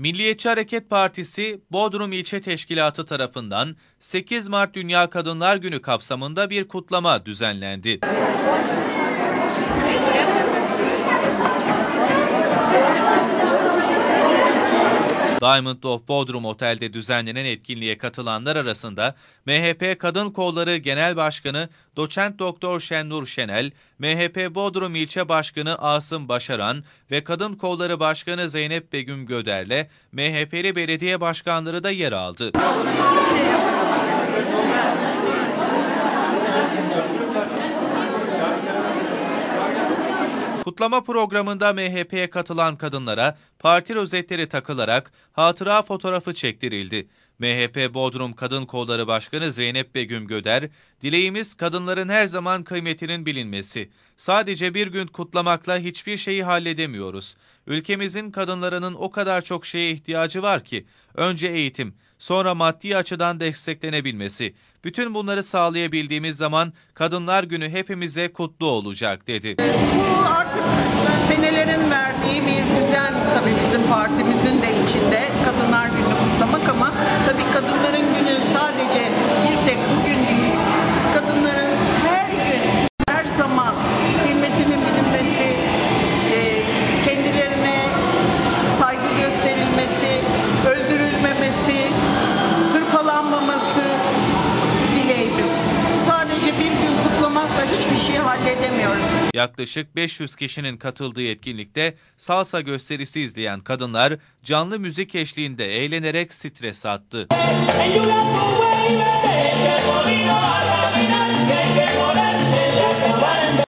Milliyetçi Hareket Partisi Bodrum İlçe Teşkilatı tarafından 8 Mart Dünya Kadınlar Günü kapsamında bir kutlama düzenlendi. Diamond of Bodrum Otel'de düzenlenen etkinliğe katılanlar arasında MHP Kadın Kolları Genel Başkanı Doçent Doktor Şennur Şenel, MHP Bodrum İlçe Başkanı Asım Başaran ve Kadın Kolları Başkanı Zeynep Begüm Göder'le MHP'li belediye başkanları da yer aldı. Kutlama programında MHP'ye katılan kadınlara parti rozetleri takılarak hatıra fotoğrafı çektirildi. MHP Bodrum Kadın Kolları Başkanı Zeynep Begüm Göder, dileğimiz kadınların her zaman kıymetinin bilinmesi. Sadece bir gün kutlamakla hiçbir şeyi halledemiyoruz. Ülkemizin kadınlarının o kadar çok şeye ihtiyacı var ki, önce eğitim, sonra maddi açıdan desteklenebilmesi. Bütün bunları sağlayabildiğimiz zaman Kadınlar Günü hepimize kutlu olacak dedi. Bu artık senelerin verdiği bir düzen tabii bizim partimizin de içinde Kadınlar Günü halledemiyoruz. Yaklaşık 500 kişinin katıldığı etkinlikte salsa gösterisi izleyen kadınlar canlı müzik eşliğinde eğlenerek stres attı.